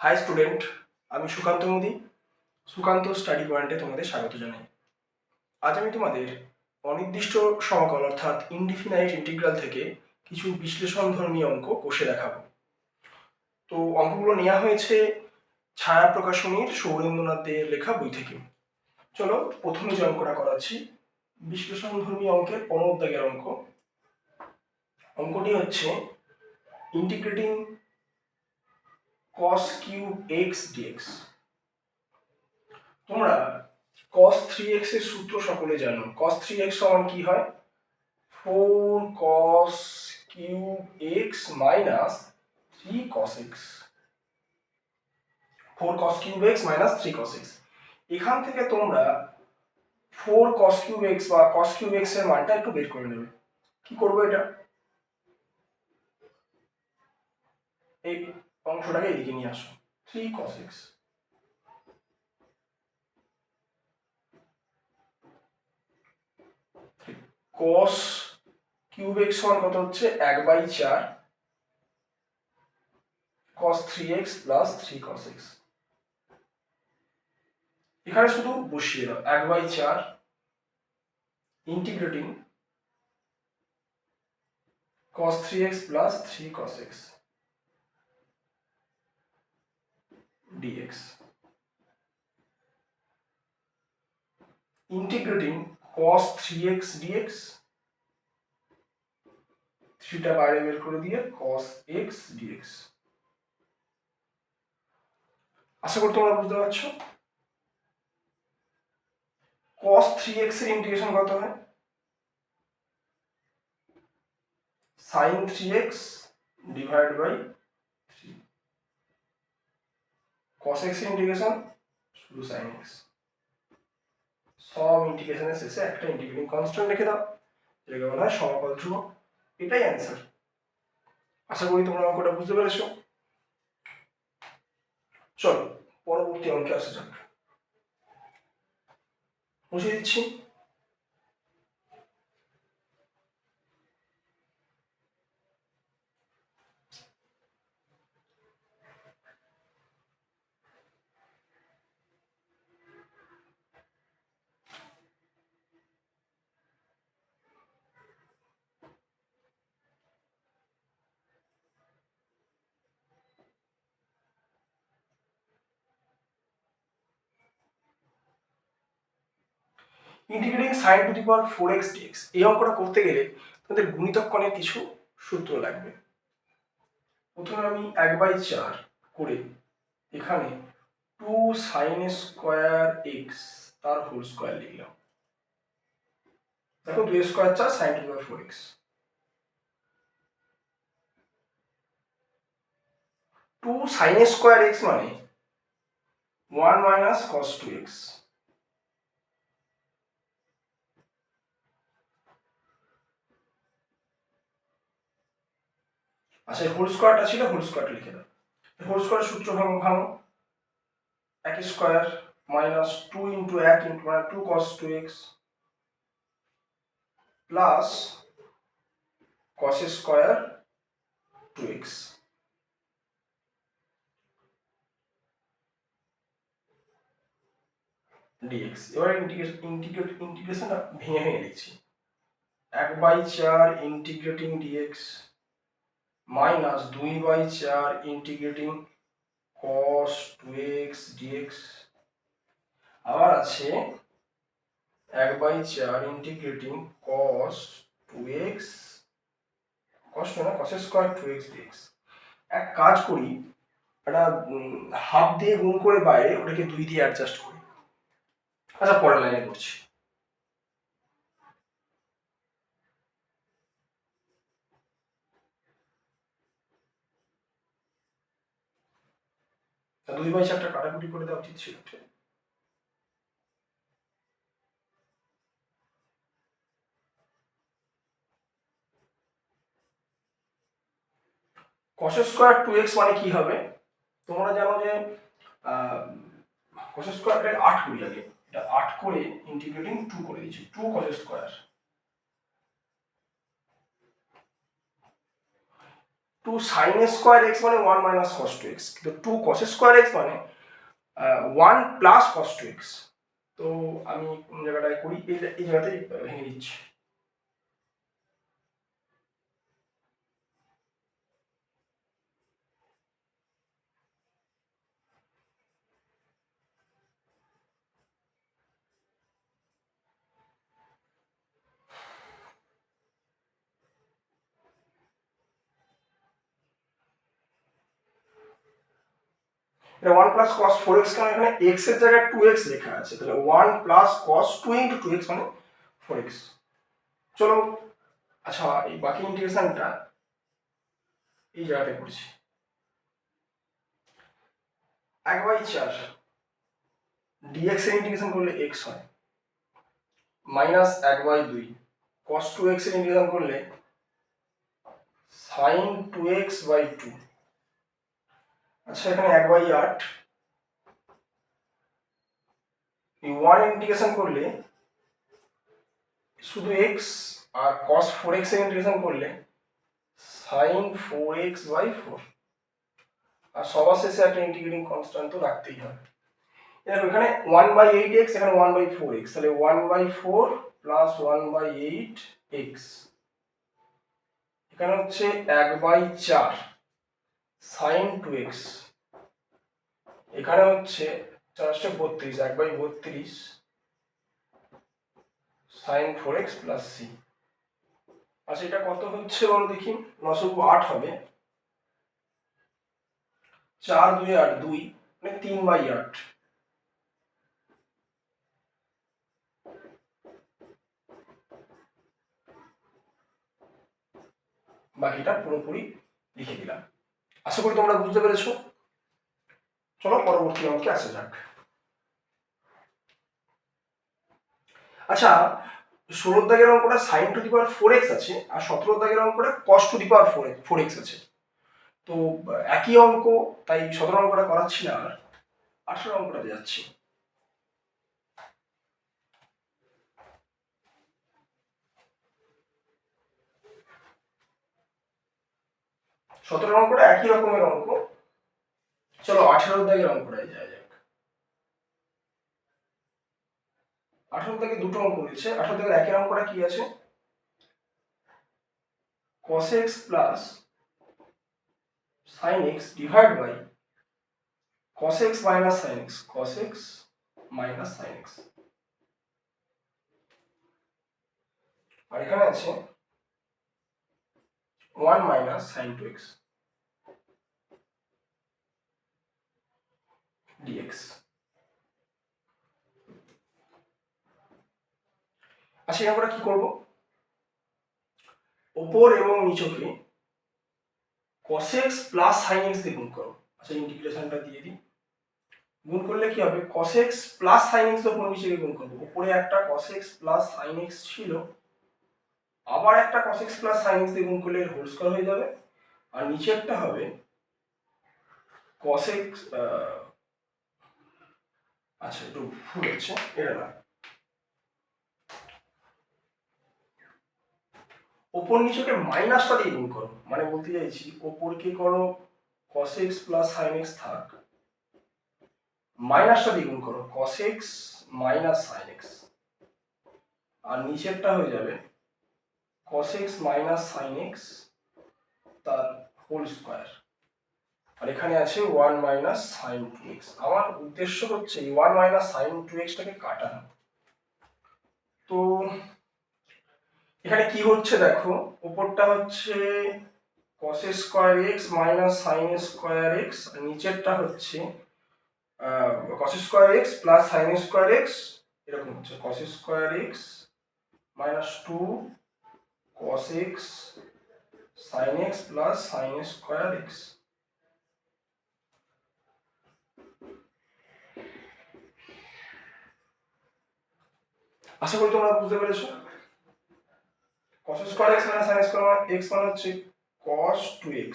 High student আমি Sukanta Modi, Sukanta study পয়েন্টে তোমাদের স্বাগত জানাই। আজ আমি তোমাদের অনির্দিষ্ট সমকল অর্থাৎ ইনডিফিনাইট ইন্টিগ্রাল থেকে কিছু বিশ্লেষণধর্মী অঙ্ক কষে দেখাবো। তো অঙ্কগুলো নেওয়া হয়েছে ছায়া প্রকাশনীর সৌরেন্দ্রনাথ দেয়ের লেখা বই থেকে। চলো প্রথমে যে অঙ্কটা করাচ্ছি বিশ্লেষণধর্মী অঙ্কের পনদ্দাগের অঙ্ক। অঙ্কটি হচ্ছে integrating cos cube X DX তোমরা cos থ্রি এক্সের সূত্র সকলে জানো। cos থ্রি এক্স সমান কি হয়? Four cos cube X minus three cos X four cos cube X minus three cos X এখান থেকে তোমরা ফোর cos কিউব এক্স বা cos কিউব এক্সের মানটা একটু বের করে নেবে। কি করব এটা? অংশটাকে এদিকে নিয়ে আসো। Three cos x cos cube x সমান কত হচ্ছে? এক বাই চার। cos three X plus three cos X এখানে শুধু বসিয়ে দাও। এক বাই চার integrating cos three X plus three cos x dx. Integrating cos 3x dx থ্রিটা বাইরে বের করে দিয়ে cos x dx. আশা করি তোমরা বুঝতে পারছ। cos 3x এর ইন্টিগ্রেশন কত হয়? sin 3x divide by cos x integration শুধু sin x সব ইন্টিগ্রেশনের শেষে একটা ইন্টিগ্রেটিং কনস্ট্যান্ট লিখে দাও, যেটাকে বলা হয় সমাকল ধ্রুবক। এটাই অ্যান্সার আশা করি তোমরা অঙ্কটা বুঝতে পেরেছ। চলো, পরবর্তী অঙ্কে আসা যাক। মুছে দিচ্ছি। Integrating sine to the power four X DX এই অঙ্কটা করতে গেলে তোমাদের গুণিতক কণের কিছু সূত্র লাগবে। প্রথমে আমি এক বাই চার করে এখানে টু সাইন স্কোয়ার এক্স তার হোল স্কোয়ার লিখলাম। দেখো দুই স্কোয়ার চার sine two power four x two sine square x মানে one minus cos two x আচ্ছা হোল স্কোয়ারটা ছিল হোল স্কোয়ারটা লিখে দাও। হোল স্কোয়ার সূত্র ভাঙো ভাঙো এক স্কোয়ার মাইনাস টু ইন্টু এক ইন্টু মানে two cos two x plus cos square two x dx এবার ইন্টিগ্রেট ইন্টিগ্রেশনটা ভেঙে ভেঙে লিখছি এক বাই চার ইন্টিগ্রেটিং ডিএক্স মাইনাস দুই বাই চার integrating cos two x dx আবার আছে এক বাই চার integrating cos two x cos না cos square two x dx এক কাজ করি, একটা হাফ দিয়ে গুণ করে বাইরে ওটাকে দুই দিয়ে অ্যাডজাস্ট করি। আচ্ছা পরের লাইনে করছি তা দুই বাই একটা কাটাকুটি করে দেওয়া উচিত ছিল। কস স্কোয়ার টু এক্স মানে কি হবে? তোমরা জানো যে কস স্কোয়ার আট করি আগে। এটা আট করে ইন্টিগ্রেটিং টু করে দিচ্ছি two cos square two sine square x মানে one minus cos two x কিন্তু টু কস স্কোয়ার এক্স মানে one plus cos two x তো আমি কোন জায়গাটায় করি? এই জায়গাতেই ভেঙে দিচ্ছি। এটা one plus cos four x কারণ এখানে এক্সের জায়গায় টু এক্স লেখা আছে। তাহলে one plus cos two into two x মানে ফোর এক্স চলো আচ্ছা এই বাকি ইন্টিগ্রেশনটা এই জায়গাতে করছি। এক বাই চার। ডিএক্স এর ইন্টিগ্রেশন করলে এক্স হয়। মাইনাস এক বাই দুই। কস টু এক্সের ইন্টিগ্রেশন করলে sine two x by two আচ্ছা এখানে এক বাই আট। এই ওয়ান ইন্টিগ্রেশন করলে শুধু এক্স আর কস ফোর এক্সের ইন্টিগ্রেশন করলে sine four x by four আর সবার শেষে একটা ইন্টিগ্রেটিং কনস্ট্যান্ট তো রাখতেই হবে। দেখো, এখানে ওয়ান বাই এইট এক্স এখানে ওয়ান বাই ফোর এক্স তাহলে one by four plus one by eight x এখানে হচ্ছে এক বাই চার। সাইন টু এক্স এখানে হচ্ছে চারশো বত্রিশ এক বাই বত্রিশ sine four x plus C আচ্ছা এটা কত হচ্ছে বলো দেখি, নশো আট হবে। চার দুই আট দুই মানে তিন বাই আট। বাকিটা পুরোপুরি লিখে দিলাম। আশা করি তোমরা বুঝতে পেরেছ। চলো পরবর্তী অঙ্কে আসা যাক। আচ্ছা ষোলো দাগের অঙ্কটা sine to the power four x আছে, আর সতেরো দাগের অঙ্কটা cos to the power four four x আছে। তো, একই অঙ্ক, তাই সতেরো অঙ্কটা করাচ্ছি না আর, আঠেরো অঙ্কটাতে যাচ্ছি। সতেরো অঙ্কটা একই রকমের অঙ্ক। চলো আঠেরো দাগের অঙ্কটায় যাওয়া যাক। আঠেরো দাগে দুটো অঙ্ক রয়েছে আঠেরো দাগের একের অঙ্কটা কি আছে? cos plus sin x divide by x minus x minus sin x আর এখানে আছে 1 মাইনাস sin 2x dx. আচ্ছা আমরা কি করব? ওপর এবং নিচকে cos x plus sin x দিয়ে গুণ করো। আচ্ছা ইন্টিগ্রেশনটা দিয়ে দিই। গুণ করলে কি হবে? cos x plus sin x ওপর নিচে গুণ করব। উপরে একটা cos x plus sin x ছিল। আবার একটা cos x plus sin x দিয়ে গুণ করলে হোল স্কয়ার হয়ে যাবে। আর নিচে একটা হবে cos x আচ্ছা একটু হচ্ছে। এটা না ওপর নিচেকে মাইনাসটা দিয়ে গুণ করো। মানে বলতে চাইছি ওপরকে করো? cos x plus sin x থাক। মাইনাসটা দিয়ে গুণ করো। cos x minus sin x আর নিচেরটা হয়ে যাবে cos x minus sin x তার হোল স্কোয়ার আর এখানে আছে one minus sine two x আমার উদ্দেশ্য হচ্ছে এই ওয়ান মাইনাস সাইন টু এক্সটাকে কাটানো। তো এখানে কি হচ্ছে দেখো? উপরটা হচ্ছে cos square x minus sine square x আর নিচেরটা হচ্ছে cos square x plus sine square x এরকম হচ্ছে। cos square x minus two cos x sine x plus sine square x আশা করি তোমরা বুঝতে পেরেছ। cos square x sin square x মানে হচ্ছে cos 2x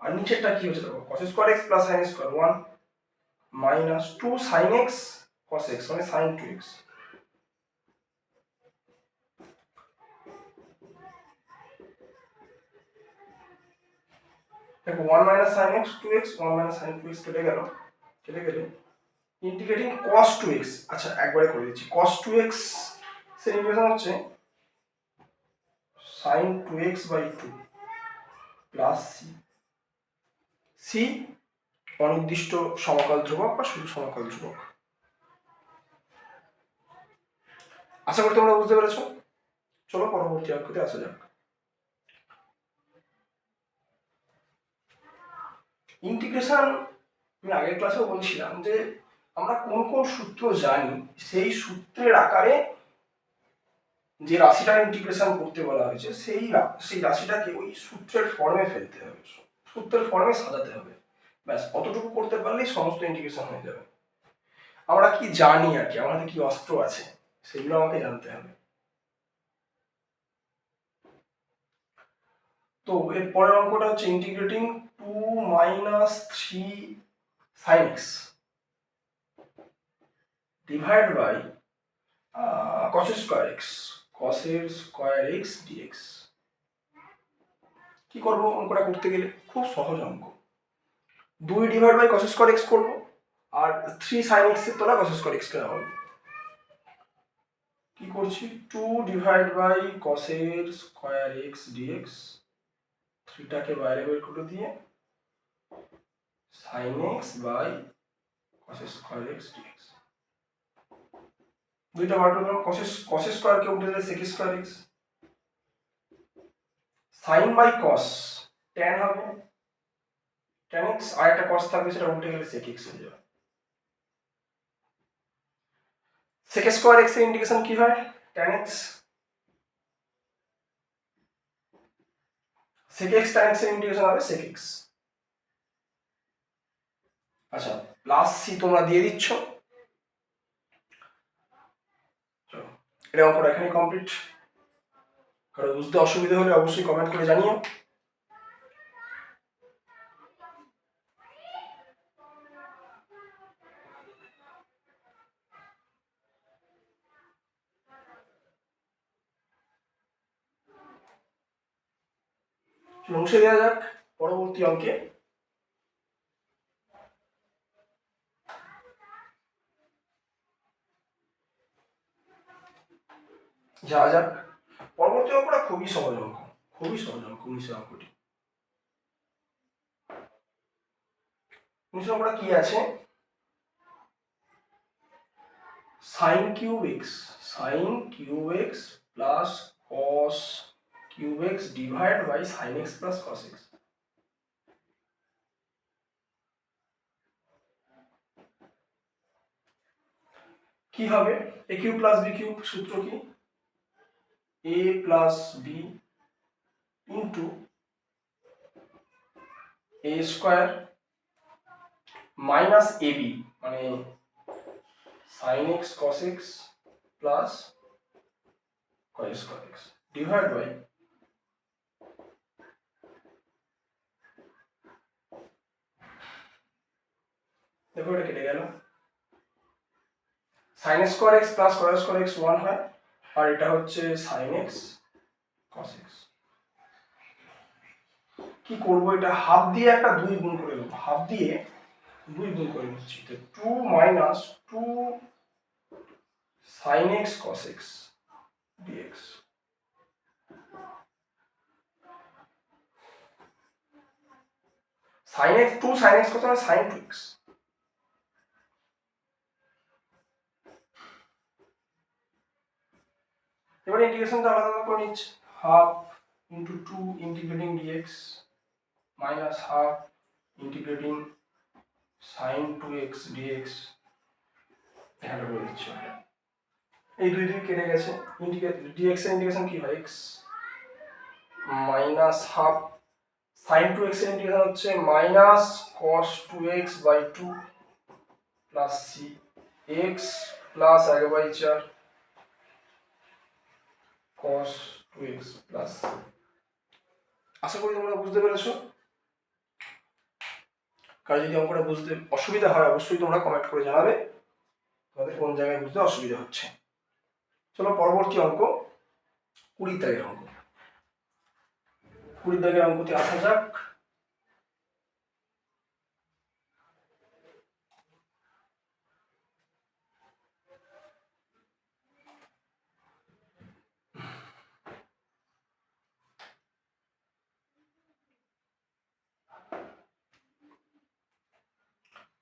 আর নিচেরটা কি হচ্ছে দেখো, cos square x sin square 1 minus 2 sin x cos x মানে sin 2x দেখো one minus sine x two x one minus sine two x কেটে গেল, কেটে গেলে ইন্টিগ্রেটিং টু এক্স আচ্ছা একবারে করে দিচ্ছি। টু এক্স সে ইন্টিগ্রেশন হচ্ছে by two plus C C অনির্দিষ্ট সমকাল ধ্রুবক বা শুধু সমকাল ধ্রুবক। আশা করি তোমরা বুঝতে পেরেছ। চলো পরবর্তী অঙ্কতে আসা যাক। ইন্টিগ্রেশন আমি আগের ক্লাসেও বলছিলাম যে আমরা কোন কোন সূত্র জানি, সেই সূত্রের আকারে যে রাশিটা ইন্টিগ্রেশন করতে বলা হয়েছে, সেই সেই রাশিটাকে ওই সূত্রের ফর্মে ফেলতে হবে। সূত্রের ফর্মে সাজাতে হবে। ব্যাস, অতটুকু করতে পারলেই সমস্ত ইন্টিগ্রেশন হয়ে যাবে। আমরা কি জানি আর কি? আমাদের কি অস্ত্র আছে? সেগুলো আমাকে জানতে হবে। তো, এর পরের অঙ্কটা হচ্ছে integrating two minus three sine x divide by cos square x কসের square x dx কি করব অঙ্কটা করতে গেলে? খুব সহজ অঙ্ক। দুই divide by cos square x করব, আর থ্রি সাইন এক্সের তোলা কস স্কোয়ার এক্স কেনা হবে। কি করছি? টু ডিভাইড বাই কসের স্কোয়ার এক্স ডিএক্স থ্রিটাকে বাইরে বের করে দিয়ে sine x by cos square x dx দুইটা বার করলাম কসের কসের স্কোয়ারকে উঠে দিলে sec square x sine by cos tan হবে। ট্যান এক্স আর একটা কস থাকবে, সেটা উল্টে গেলে সেক এক্স হয়ে যাবে। সেক স্কোয়ার এক্সের ইন্ডিকেশন কি হয়? Tan x sec x, tan x এর ইন্টিগ্রেশন হবে sec x আচ্ছা প্লাস সি তোমরা দিয়ে দিচ্ছ চলো এটা অঙ্কটা এখানে কমপ্লিট কারও বুঝতে অসুবিধা হলে অবশ্যই কমেন্ট করে জানিও। মুছে দেওয়া যাক। পরবর্তী অঙ্কে যাওয়া যাক পরবর্তী অঙ্কটা খুবই সহজ অঙ্ক, খুবই সহজ অঙ্ক উনিশের অঙ্কটি। উনিশের অঙ্কটা কি আছে? Sine cube x sine cube x plus cos cube x divide by sine x plus cos x কি হবে? A cube plus B cube সূত্র কি? A plus B into A square minus A B মানে sine x cos x plus cos square x divide by দেখো এটা কেটে গেল। Sine square x plus cos square x one হয়। আর এটা হচ্ছে সাইন এক্স কস এক্স কি করব এটা? হাফ দিয়ে একটা দুই গুণ করে দেবো। হাফ দিয়ে দুই গুণ করে নিচ্ছি তো two minus two sine x cos x dx sine x two sine x কত? সাইন টু এক্স এবার ইন্টিগ্রেশনটা আলাদা আলাদা করে নিচ্ছে। Half into two integrating dx minus half integrating sine two x dx এখানে করে দিচ্ছি এই দুই দুই কেটে গেছে। ইন্টিগ্রেট ডিএক্স এর ইন্টিগ্রেশন কি হয়? X minus half sine two এক্সের ইন্টিগ্রেশন হচ্ছে minus cos two x by two plus C x plus এক বাই চার। Cos 2x প্লাস আশা করি তোমরা বুঝতে পেরেছ। কারও যদি অঙ্কটা বুঝতে অসুবিধা হয়, অবশ্যই তোমরা কমেন্ট করে জানাবে। তোমাদের কোন জায়গায় বুঝতে অসুবিধা হচ্ছে। চলো পরবর্তী অঙ্ক, কুড়ি দাগের অঙ্ক। কুড়ি দাগের অঙ্কটি আসা যাক।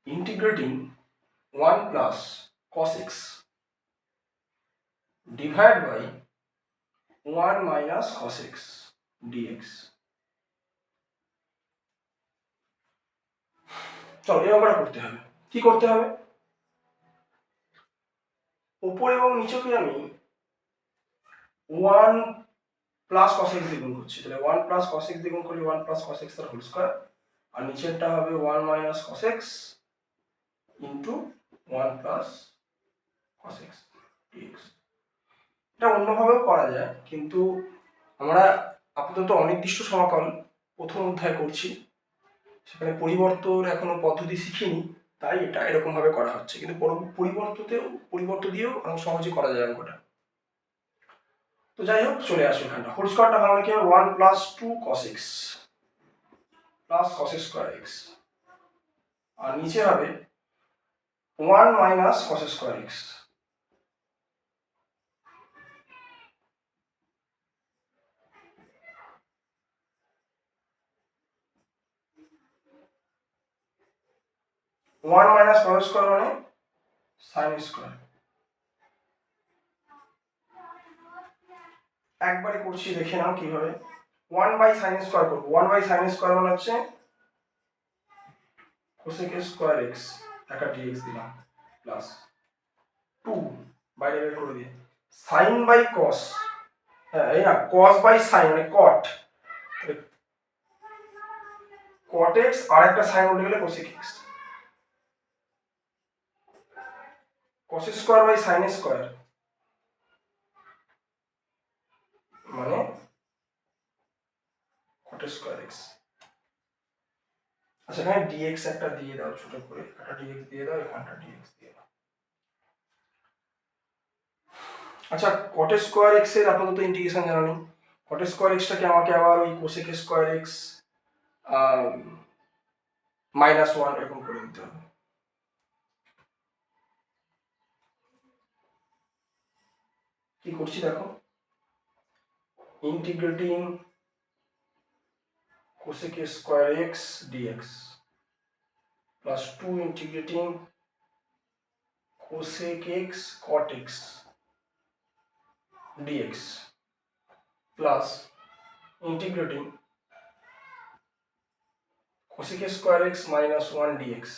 Integrating one plus cos x divide by one minus cos x dx চলো, এই অঙ্কটা করতে হবে। কি করতে হবে? উপর এবং নিচেকে আমি ওয়ান প্লাস কস এক্স দ্বিগুণ করছি। তাহলে ওয়ান প্লাস কস এক্স দ্বিগুণ করলে ওয়ান প্লাস কস এক্স তার হোল স্কোয়ার আর নিচেরটা হবে one minus cos x into one plus cos x dx এটা অন্যভাবেও করা যায়, কিন্তু আমরা আপাতত অনির্দিষ্ট সমাকল প্রথম অধ্যায় করছি। সেখানে পরিবর্তন এখনও পদ্ধতি শিখিনি, তাই এটা এরকম ভাবে করা হচ্ছে। কিন্তু পর- পরিবর্ততেও, পরিবর্তন দিয়েও অনেক সহজে করা যায় অঙ্কটা। তো যাই হোক, চলে আসো এখানটা। হোল স্কোয়ারটা ভাঙলে কি হবে one plus two cos x plus cos square x আর নিচে হবে one minus cos square x. One minus cos square মানে সাইন স্কোয়ার। একবারে করছি, দেখে নাও কীভাবে। ওয়ান বাই সাইন স্কোয়ার করব। ওয়ান বাই সাইন স্কোয়ার মানে হচ্ছে কোসেক স্কোয়ার এক্স। একটা ডিএক্স দিলাম প্লাস টু বাইরে বের করে দিয়ে সাইন বাই কস হ্যাঁ এই না কস বাই সাইন মানে কট কট এক্স আর একটা সাইন উঠে গেলে cosec x cos square by sine square মানে কট স্কোয়ার এক্স আচ্ছা এখানে ডিএক্স একটা দিয়ে দাও ছোট করে। একটা ডিএক্স দিয়ে দাও এখানটা ডিএক্স দিয়ে দাও। আচ্ছা কট স্কোয়ার এক্সের আপাতত ইন্টিগ্রেশন জানা নেই। কট স্কোয়ার এক্সটাকে আমাকে আবার ওই cosec square x minus one এরকম করে দিতে হবে। কি করছি দেখো? Integrating cosec square x dx plus 2 integrating cosec x cot x dx plus integrating cosec square x minus 1 dx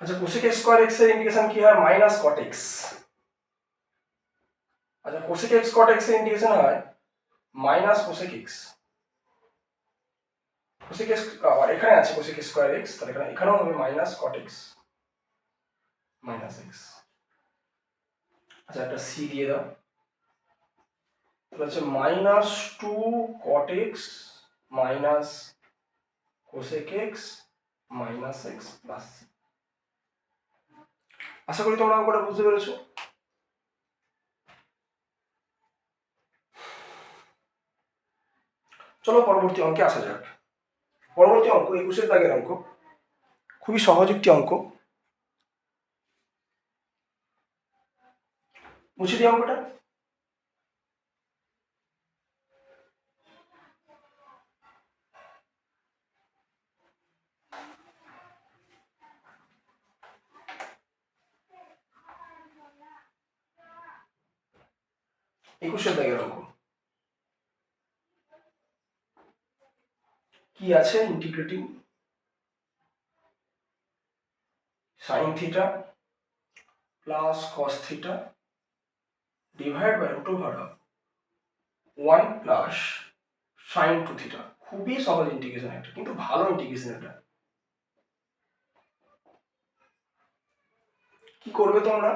अच्छा कोशिक स्क्वायर एक्स से इंटीग्रेशन किया है माइनस कॉट एक्स আচ্ছা x cot x এর ইন্টিগ্রেশন হয় মাইনাস x cosec x আবার এখানে আছে কোসেক স্কোয়ার এক্স তাহলে এখানে এখানেও হবে minus cot x minus x আচ্ছা একটা সি দিয়ে দাও। তাহলে হচ্ছে minus two cot x minus cosec x minus x plus আশা করি তোমরা অঙ্কটা বুঝতে পেরেছ। চলো পরবর্তী অঙ্কে আসা যাক। পরবর্তী অঙ্ক, একুশের দাগের অঙ্ক। খুবই সহজ একটি অঙ্ক। মুছে দিই অঙ্কটা। একুশের দাগের অঙ্ক। কি আছে integrating sine theta plus cos theta divide by root over one plus sine two theta খুবই সহজ ইন্টিগ্রেশন একটা, কিন্তু ভালো ইন্টিগ্রেশন এটা কি করবে তোমরা?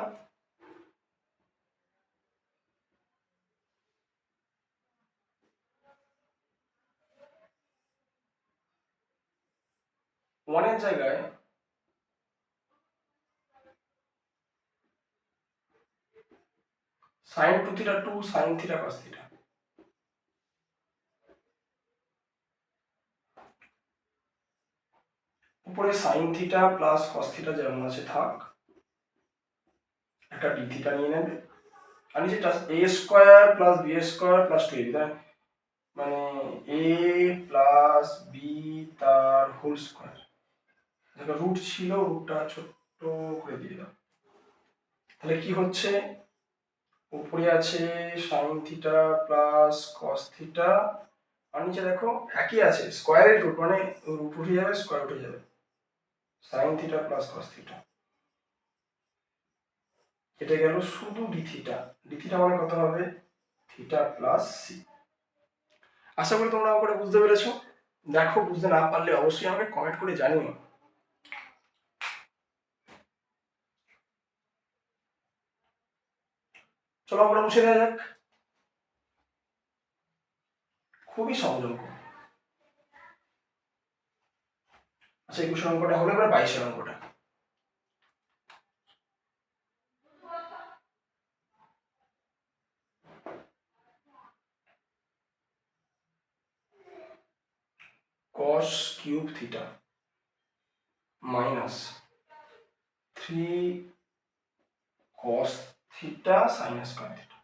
ওয়ানের জায়গায় sine two theta two sine theta cos theta উপরে sine theta plus cos theta যেমন আছে থাক, একটা ডি থিটা নিয়ে নেবে। আর নিচে A square plus B square plus two AB মানে এ প্লাস বি তার হোল স্কোয়ার দেখো রুট ছিল রুটটা ছোট্ট করে দিয়ে দাও তাহলে কি হচ্ছে? উপরে আছে sine theta plus cos theta, আর নিচে দেখো একই আছে স্কোয়ারের রুট মানে রুট উঠে যাবে স্কোয়ার উঠে যাবে। Sine theta plus cos theta. এটা গেল শুধু ডি থিটা। ডি থিটা মানে কত হবে? থিটা প্লাস সি আশা করি তোমরা করে বুঝতে পেরেছ। দেখো, বুঝতে না পারলে অবশ্যই আমাকে কমেন্ট করে জানিও। চলো আমরা মুছে দেওয়া যাক। খুবই সহজ অঙ্ক আচ্ছা একুশের অঙ্কটা হলো, এবার বাইশের অঙ্কটা। cos cube theta minus 3 cos theta sin square theta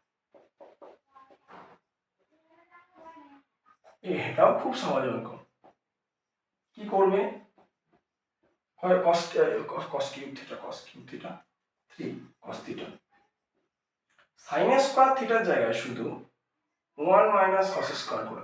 এটাও খুব সহজ অঙ্ক কি করবে হয় cos cos cube theta cos cube theta 3 cos theta sin square theta জায়গায় শুধু 1 মাইনাস cos স্কয়ার করে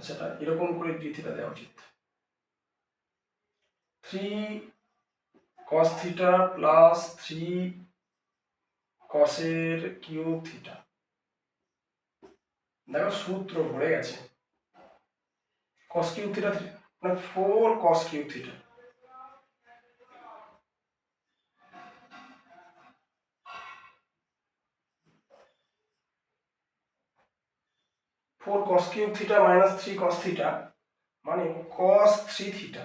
দাও আচ্ছা এরকম করে ডি দেওয়া উচিত। Three cos theta plus three কসের cube theta দেখো সূত্র ভরে গেছে। কস কিউ থিটা মানে four cos cube theta four cos cube theta minus three cos theta মানে cos three theta.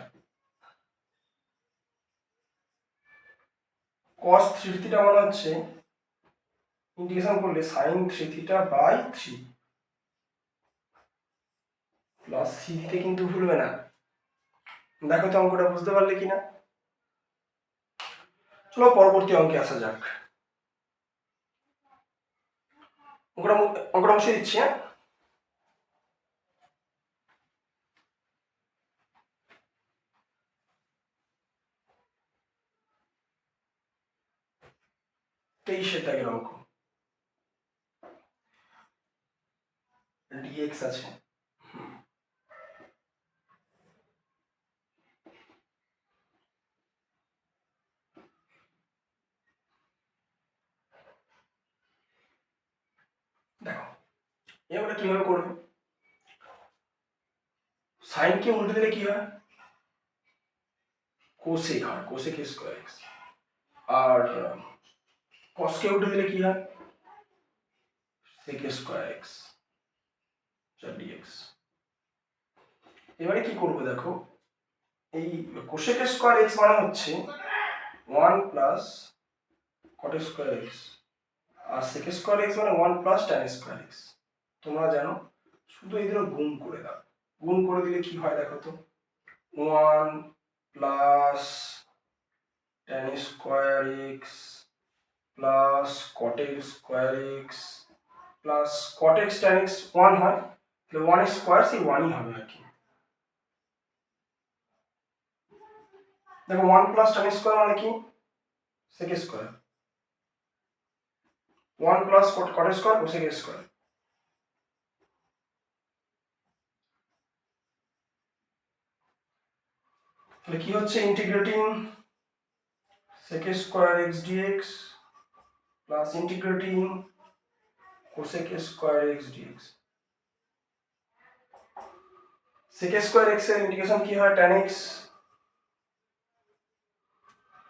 Cos three theta মানে হচ্ছে ইন্টিগ্রেশন করলে sine three theta by three. Plus C দিতে কিন্তু ভুলবে না। দেখো তো অঙ্কটা বুঝতে পারলে কিনা। চলো পরবর্তী অঙ্কে আসা যাক। অঙ্কটা অঙ্কটা মুছে দিচ্ছি হ্যাঁ? তেইশের দাগের অঙ্ক। ডিএক্স আছে। দেখো, এবারে কীভাবে করবে? সাইনকে উল্টে দিলে কি হয়? কোসেক হয় কোসেক স্কোয়ার এক্স আর কসকে উল্টে দিলে কি হয়? সেক স্কোয়ার এক্স ডিএক্স এবারে কি করব দেখো? এই কোসেক স্কোয়ার এক্স মানে হচ্ছে one plus cot square x আর সেক স্কোয়ার এক্স মানে one plus tan square x তোমরা জানো, শুধু এদের গুণ করে দাও। গুণ করে দিলে কি হয় দেখো তো? One plus tan square x plus cosec square x plus cosec tan x one হয়, তাহলে ওয়ান স্কোয়ার সেই ওয়ানই হবে আর কি। দেখো ওয়ান প্লাস ট্যান স্কোয়ার মানে কি? Sec square one plus cot square cosec square তাহলে কি হচ্ছে? Integrating sec square x dx plus integrating cosec square x dx. sec square x এর ইন্টিগ্রেশন কি হয়? tan x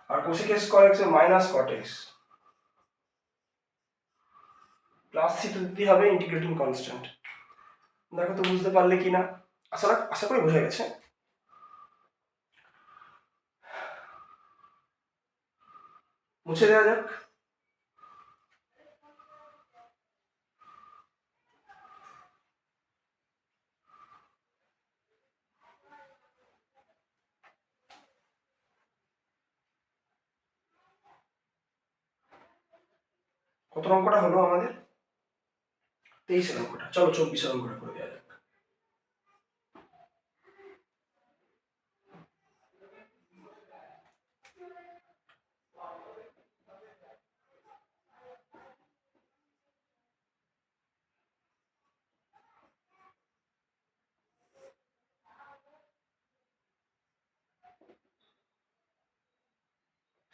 আর cosec square x এর মাইনাস cot x. প্লাস তো দিতে হবে ইন্টিগ্রেটিং কনস্ট্যান্ট দেখো তো বুঝতে পারলে কি না আশা আশা করি বোঝা গেছে। মুছে দেওয়া যাক। কত অঙ্কটা হলো আমাদের? তেইশের অঙ্কটা। চলো চব্বিশের অঙ্কটা করে দেওয়া যাক।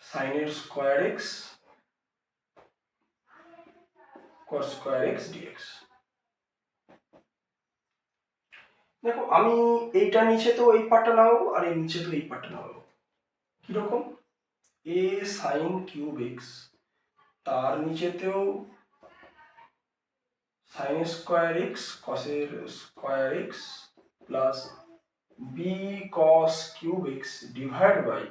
সাইনের square x cos square x dx দেখো, আমি এইটা নিচে তো এই পার্টটা নাও, আর এই নিচে তো এই পার্টটা নাও। কীরকম? এ সাইন কিউব এক্স তার নিচেতেও sine square x কসের square x plus B cos cube x divide by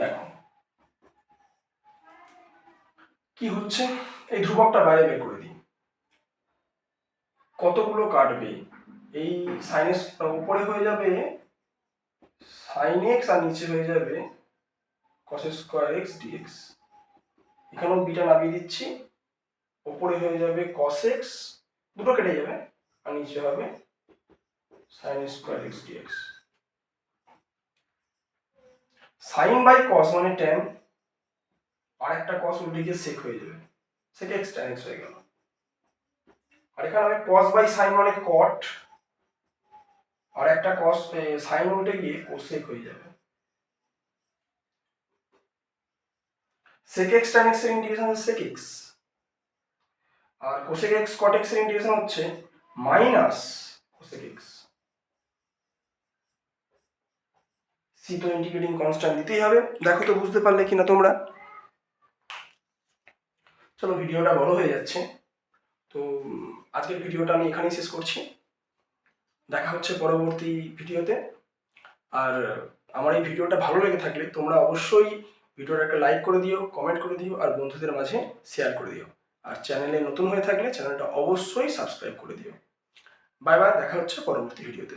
দেখো। কি হচ্ছে? এই ধ্রুবকটা বাইরে বের করে দিই। কতগুলো কাটবে? এই সাইনেস উপরে হয়ে যাবে সাইন এক্স আর নিচে হয়ে যাবে কস স্কোয়ার এক্স ডিএক্স এখানেও বিটা নামিয়ে দিচ্ছি। উপরে হয়ে যাবে কস এক্স দুটো কেটে যাবে, আর নিচে হবে sine square x dx sine by cos মানে টেন আর একটা কস উল্টে সেক হয়ে যাবে। সেক এক্স টেন এক্স হয়ে গেল। আর এখানে হবে কস বাই সাইন মানে কট আর একটা কস সাইন উল্টে গিয়ে কোসেক হয়ে যাবে। সেক এক্স টেন এক্সের ইন্টিগ্রেশন হচ্ছে সেক এক্স। আর কোসেক এক্স কট এক্সের ইন্টিগ্রেশন হচ্ছে মাইনাস কোসেক এক্স। সি তো ইন্টিগ্রেটিং কনস্ট্যান্ট দিতেই হবে। দেখো তো, বুঝতে পারলে কিনা তোমরা? চলো, ভিডিওটা বড় হয়ে যাচ্ছে। তো, আজকের ভিডিওটা আমি এখানেই শেষ করছি। দেখা হচ্ছে পরবর্তী ভিডিওতে। আর আমার এই ভিডিওটা ভালো লেগে থাকলে তোমরা অবশ্যই ভিডিওটা একটা লাইক করে দিও কমেন্ট করে দিও, আর বন্ধুদের মাঝে শেয়ার করে দিও। আর চ্যানেলে নতুন হয়ে থাকলে চ্যানেলটা অবশ্যই সাবস্ক্রাইব করে দিও। বাই বাই দেখা হচ্ছে পরবর্তী ভিডিওতে।